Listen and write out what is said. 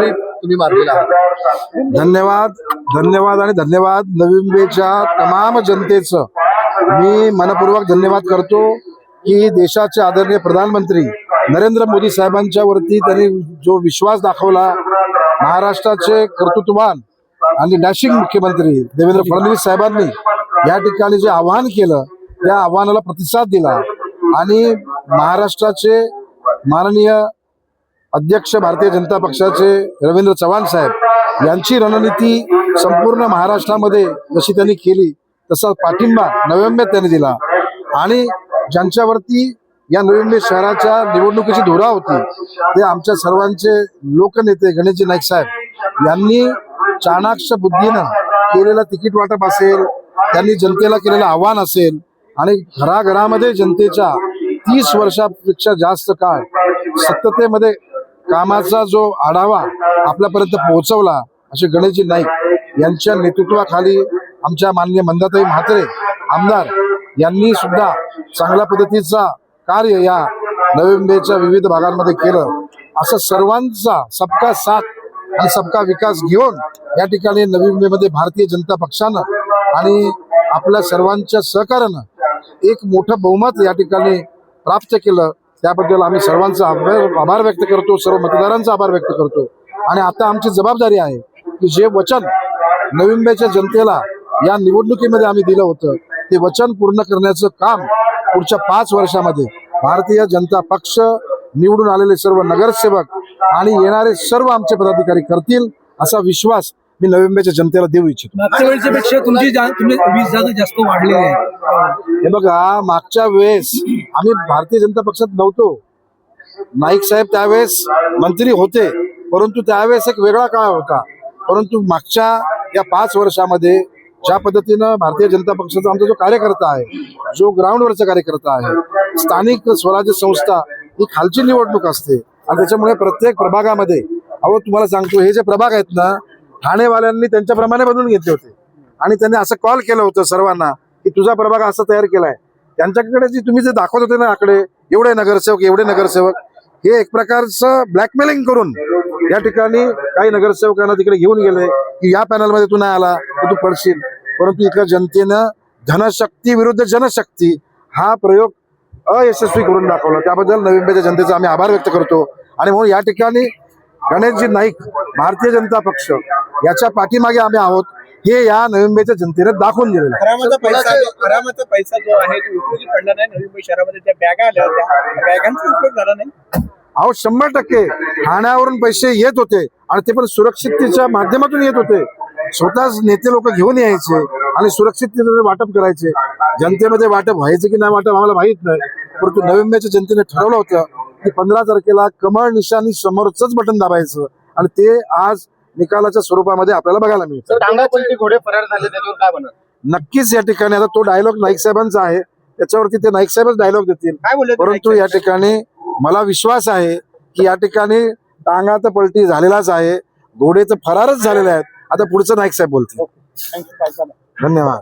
Trip तुम्ही मारलेला आहात धन्यवाद धन्यवाद आणि धन्यवाद नवी मुंबईच्या तमाम जनतेचं. मी मनपूर्वक धन्यवाद करतो की देशाचे आदरणीय प्रधानमंत्री नरेंद्र मोदी साहेबांच्या वरती त्यांनी जो विश्वास दाखवला महाराष्ट्राचे कर्तृत्ववान आणि डॅशिंग मुख्यमंत्री देवेंद्र फडणवीस साहेबांनी या ठिकाणी जे आव्हान केलं त्या आव्हानाला प्रतिसाद दिला. आणि महाराष्ट्राचे माननीय अध्यक्ष भारतीय जनता पक्षाचे रवींद्र चव्हाण साहेब यांची रणनीती संपूर्ण महाराष्ट्रामध्ये जशी त्यांनी केली तसा पाठिंबा नोव्हेंबर त्यांनी दिला. आणि ज्यांच्यावरती या नोव्हेंबर शहराच्या निवडणुकीची धुरा होती ते आमच्या सर्वांचे लोकनेते गणेशजी नाईक साहेब यांनी चाणाक्ष बुद्धीनं केलेलं तिकीट वाटप असेल त्यांनी जनतेला केलेलं आव्हान असेल आणि घराघरामध्ये जनतेच्या तीस वर्षापेक्षा जास्त काळ सत्ततेमध्ये कामाचा जो आढावा आपल्यापर्यंत पोहोचवला असे गणेशजी नाईक यांच्या नेतृत्वाखाली आमच्या माननीय मंदाताई म्हात्रे आमदार यांनी सुद्धा चांगल्या पद्धतीचा कार्य या नवी मुंबईच्या विविध भागांमध्ये केलं. असं सर्वांचा सबका साथ आणि सबका विकास घेऊन या ठिकाणी नवी मुंबईमध्ये भारतीय जनता पक्षानं आणि आपल्या सर्वांच्या सहकार्यानं एक मोठं बहुमत या ठिकाणी प्राप्त केलं. त्याबद्दल आम्ही सर्वांचा आभार व्यक्त करतो सर्व मतदारांचा आभार व्यक्त करतो. आणि आता आमची जबाबदारी आहे की जे वचन नवी मुंबईच्या जनतेला या निवडणुकीमध्ये आम्ही दिलं होतं ते वचन पूर्ण करण्याचं काम पुढच्या पाच वर्षामध्ये भारतीय जनता पक्ष निवडून आलेले सर्व नगरसेवक आणि येणारे सर्व आमचे पदाधिकारी करतील असा विश्वास मी नवी मुंबईच्या जनतेला देऊ इच्छितो. मागच्या वेळेच्या पेक्षा तुमची वीस जागा जास्त वाढलेली आहे हे बघा मागच्या वेळेस आम्ही भारतीय जनता पक्षात नव्हतो. नाईक साहेब त्यावेळेस मंत्री होते परंतु त्यावेळेस एक वेगळा काळ होता. परंतु मागच्या या पाच वर्षामध्ये ज्या पद्धतीनं भारतीय जनता पक्षाचा आमचा जो कार्यकर्ता आहे जो ग्राउंडवरचा कार्यकर्ता आहे स्थानिक स्वराज्य संस्था ही खालची निवडणूक असते आणि त्याच्यामुळे प्रत्येक प्रभागामध्ये अहो तुम्हाला सांगतो हे जे प्रभाग आहेत ना ठाणेवाल्यांनी त्यांच्याप्रमाणे बनवून घेतले होते. आणि त्यांनी असं कॉल केलं होतं सर्वांना की तुझा प्रभाग असा तयार केलाय. त्यांच्याकडे जी तुम्ही जे दाखवत होते ना आकडे एवढे नगरसेवक एवढे नगरसेवक हे एक प्रकारचं ब्लॅकमेलिंग करून या ठिकाणी काही नगरसेवकांना तिकडे घेऊन गेले की या पॅनलमध्ये तू नाही आला तर तू पडशील. परंतु इकडे जनतेनं धनशक्ती विरुद्ध जनशक्ती हा प्रयोग अयशस्वी करून दाखवला. त्याबद्दल नवी मुंबईच्या जनतेचा आम्ही आभार व्यक्त करतो. आणि म्हणून या ठिकाणी गणेशजी नाईक भारतीय जनता पक्ष याच्या पाठीमागे आम्ही आहोत. हे या नवी मुंबईच्या जनतेने दाखवून दिलेलं आहे. घरामध्ये पैसा जो- घरामध्ये पैसा जो आहे तो उपयोगी पडला नाही. नवी मुंबई शहरामध्ये ज्या बॅगा आल्या होत्या त्या बॅगांचा उपयोग झाला नाही. अहो शंभर टक्के ठाण्यावरून पैसे येत होते आणि ते पण सुरक्षिततेच्या माध्यमातून येत होते. स्वतःच नेते लोक घेऊन यायचे आणि सुरक्षिततेने वाटप करायचे. जनतेमध्ये वाटप व्हायचं की नाही वाटप आम्हाला माहीत नाही. परंतु नवी मुंबईच्या जनतेने ठरवलं होतं की पंधरा तारखेला कमळ निशाणी समोरच बटन दाबायचं. आणि ते आज निकालाच्या स्वरूपामध्ये आपल्याला बघायला मिळतं. घोडे फरार झाले त्याच्यावर काय म्हणा नक्कीच या ठिकाणी आता तो डायलॉग नाईक साहेबांचा आहे. त्याच्यावरती ते नाईक साहेबच डायलॉग देतील. काय बोलले ते परंतु या ठिकाणी मला विश्वास आहे की या ठिकाणी टांगा तर पलटी झालेलाच आहे. घोडे तर फरारच झालेले आहेत. आता पुढचं नाईक साहेब बोलतील. धन्यवाद.